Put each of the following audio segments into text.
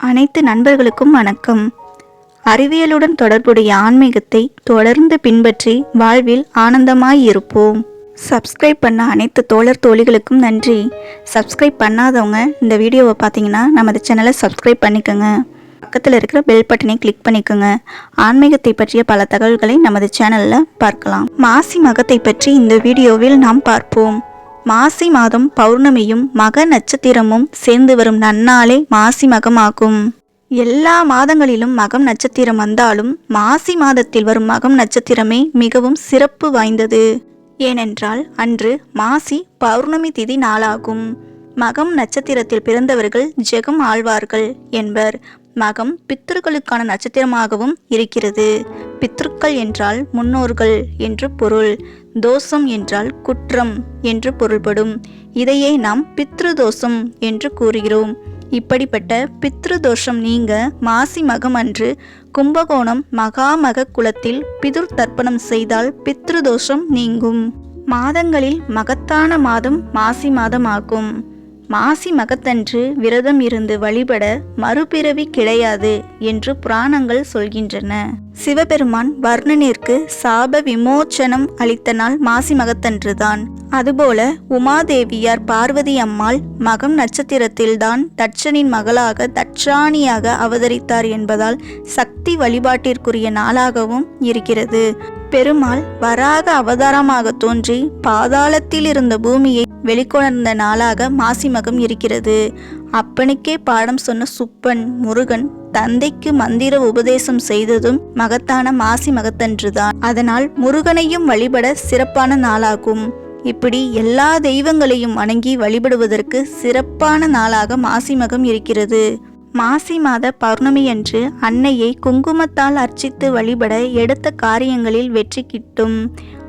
அனைத்து நண்பர்களுக்கும் வணக்கம். அறிவியலுடன் தொடர்புடைய ஆன்மீகத்தை தொடர்ந்து பின்பற்றி வாழ்வில் ஆனந்தமாய் இருப்போம். சப்ஸ்கிரைப் பண்ண அனைத்து தோழர் தோழிகளுக்கும் நன்றி. சப்ஸ்கிரைப் பண்ணாதவங்க இந்த வீடியோவை பார்த்தீங்கன்னா நமது சேனலை சப்ஸ்கிரைப் பண்ணிக்கோங்க. பக்கத்தில் இருக்கிற பெல் பட்டனை கிளிக் பண்ணிக்கோங்க. ஆன்மீகத்தை பற்றிய பல தகவல்களை நமது சேனலில் பார்க்கலாம். மாசி மகத்தை பற்றி இந்த வீடியோவில் நாம் பார்ப்போம். மாசி மாதம் பௌர்ணமியும் மக நட்சத்திரமும் சேர்ந்து வரும் நன்னாளே மாசி மகமாகும் எல்லா மாதங்களிலும் மகம் நட்சத்திரம் வந்தாலும் மாசி மாதத்தில் வரும் மகம் நட்சத்திரமே மிகவும் சிறப்பு வாய்ந்தது. ஏனென்றால் அன்று மாசி பௌர்ணமி திதி நாளாகும். மகம் நட்சத்திரத்தில் பிறந்தவர்கள் ஜெகம் ஆழ்வார்கள் என்பர். மகம் பித்தர்களுக்கான நட்சத்திரமாகவும் இருக்கிறது. பித்ருக்கள் என்றால் முன்னோர்கள் என்று பொருள். தோஷம் என்றால் குற்றம் என்று பொருள்படும். இதையே நாம் பித்ரு தோஷம் என்று கூறுகிறோம். இப்படிப்பட்ட பித்ரு தோஷம் நீங்க மாசி மகம் அன்று கும்பகோணம் மகாமக குலத்தில் பிதுர் தர்ப்பணம் செய்தால் பித்ரு தோஷம் நீங்கும். மாதங்களில் மகத்தான மாதம் மாசி மாதமாகும். மாசி மகத்தன்று விரதம் இருந்து வழிபட மறுபிறவி கிடையாது என்று புராணங்கள் சொல்கின்றன. சிவபெருமான் வர்ணனிற்கு சாப விமோச்சனம் அளித்த நாள் மாசி மகத்தன்றுதான். அதுபோல உமாதேவியார் பார்வதி அம்மாள் மகம் நட்சத்திரத்தில்தான் தட்சனின் மகளாக தட்சாணியாக அவதரித்தார் என்பதால் சக்தி வழிபாட்டிற்குரிய நாளாகவும் இருக்கிறது. பெருமாள் வராக அவதாரமாக தோன்றி பாதாளத்தில் இருந்த பூமியை வெளிக்கொணர்ந்த நாளாக மாசி மகம் இருக்கிறது. அப்பனுக்கே பாடம் சொன்ன சுப்பன் முருகன் தந்தைக்கு மந்திர உபதேசம் செய்ததும் மகத்தான மாசி மகத்தன்றுதான். அதனால் முருகனையும் வழிபட சிறப்பான நாளாகும். இப்படி எல்லா தெய்வங்களையும் வணங்கி வழிபடுவதற்கு சிறப்பான நாளாக மாசி மகம் இருக்கிறது. மாசி மாத பௌர்ணமியன்று அன்னையை குங்குமத்தால் அர்ச்சித்து வழிபட எடுத்த காரியங்களில் வெற்றி கிட்டும்.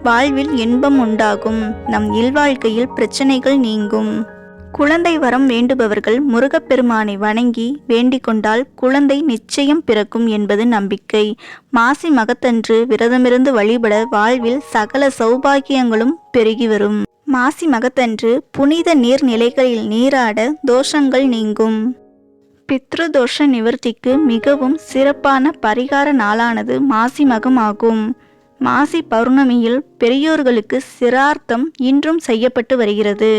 வாழ்வில் இன்பம் உண்டாகும். நம் இல்வாழ்க்கையில் பிரச்சனைகள் நீங்கும். குழந்தை வரம் வேண்டுபவர்கள் முருகப்பெருமானை வணங்கி வேண்டிக் கொண்டால் குழந்தை நிச்சயம் பிறக்கும் என்பது நம்பிக்கை. மாசி மகத்தன்று விரதமிருந்து வழிபட வாழ்வில் சகல சௌபாகியங்களும் பெருகி வரும். மாசி மகத்தன்று புனித நீர்நிலைகளில் நீராட தோஷங்கள் நீங்கும். பித்ருதோஷ நிவர்த்திக்கு மிகவும் சிறப்பான பரிகார நாளானது மாசி மகம் ஆகும் மாசி பௌர்ணமியில் பெரியோர்களுக்கு சிரார்த்தம் இன்றும் செய்யப்பட்டு வருகிறது.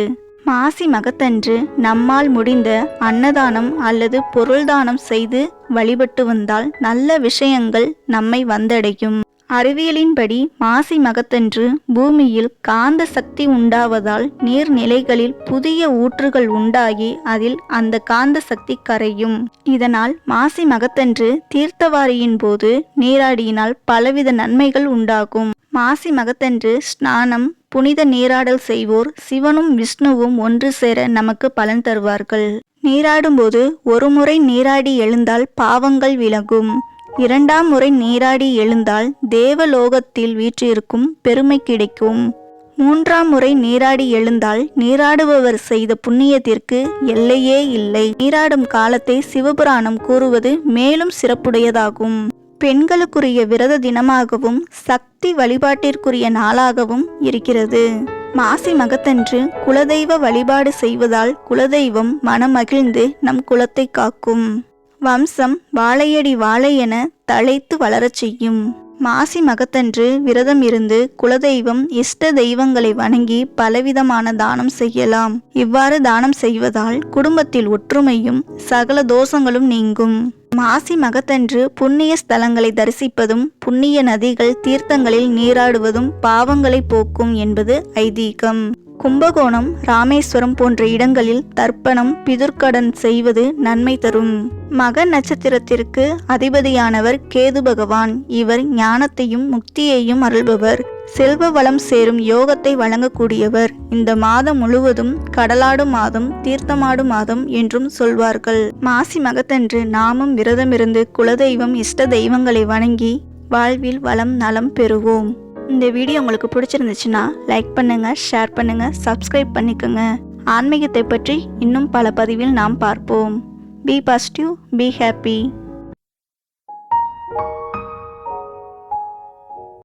மாசி மகத்தன்று நம்மால் முடிந்த அன்னதானம் அல்லது பொருள்தானம் செய்து வழிபட்டு வந்தால் நல்ல விஷயங்கள் நம்மை வந்தடையும். அறிவியலின்படி மாசி மகத்தன்று பூமியில் காந்த சக்தி உண்டாவதால் நீர்நிலைகளில் புதிய ஊற்றுகள் உண்டாகி அதில் அந்த காந்த சக்தி கரையும். இதனால் மாசி மகத்தன்று தீர்த்தவாரியின் போது நீராடியினால் பலவித நன்மைகள் உண்டாகும். மாசி மகத்தன்று ஸ்நானம் புனித நீராடல் செய்வோர் சிவனும் விஷ்ணுவும் ஒன்று சேர நமக்கு பலன் தருவார்கள். நீராடும்போது ஒருமுறை நீராடி எழுந்தால் பாவங்கள் விலகும். இரண்டாம் முறை நீராடி எழுந்தால் தேவலோகத்தில் வீற்றிருக்கும் பெருமை கிடைக்கும். மூன்றாம் முறை நீராடி எழுந்தால் நீராடுபவர் செய்த புண்ணியத்திற்கு எல்லையே இல்லை. நீராடும் காலத்தை சிவபுராணம் கூறுவது மேலும் சிறப்புடையதாகும். பெண்களுக்குரிய விரத தினமாகவும் சக்தி வழிபாட்டிற்குரிய நாளாகவும் இருக்கிறது. மாசி மகத்தன்று குலதெய்வ வழிபாடு செய்வதால் குலதெய்வம் மனமகிழ்ந்து நம் குலத்தை காக்கும். வம்சம் வாழையடி வாழை என தழைத்து வளரச் செய்யும். மாசி மகத்தன்று விரதம் இருந்து குலதெய்வம் இஷ்ட தெய்வங்களை வணங்கி பலவிதமான தானம் செய்யலாம். இவ்வாறு தானம் செய்வதால் குடும்பத்தில் ஒற்றுமையும் சகல தோஷங்களும் நீங்கும். மாசி மகத்தன்று புண்ணிய ஸ்தலங்களை தரிசிப்பதும் புண்ணிய நதிகள் தீர்த்தங்களில் நீராடுவதும் பாவங்களை போக்கும் என்பது ஐதீகம். கும்பகோணம் ராமேஸ்வரம் போன்ற இடங்களில் தர்ப்பணம் பிதுர்க்கடன் செய்வது நன்மை தரும். மக நட்சத்திரத்திற்கு அதிபதியானவர் கேது பகவான். இவர் ஞானத்தையும் முக்தியையும் அருள்பவர். செல்வ வளம் சேரும் யோகத்தை வழங்கக்கூடியவர். இந்த மாதம் முழுவதும் கடலாடு மாதம் தீர்த்தமாடு மாதம் என்றும் சொல்வார்கள். மாசி மகத்தன்று நாமும் விரதமிருந்து குலதெய்வம் இஷ்ட தெய்வங்களை வணங்கி வாழ்வில் வளம் நலம் பெறுவோம். இந்த வீடியோ உங்களுக்கு பிடிச்சிருந்துச்சுன்னா லைக் பண்ணுங்கள் ஷேர் பண்ணுங்கள் சப்ஸ்கிரைப் பண்ணிக்கோங்க. ஆன்மீகத்தை பற்றி இன்னும் பல பதிவில் நாம் பார்ப்போம். B positive be happy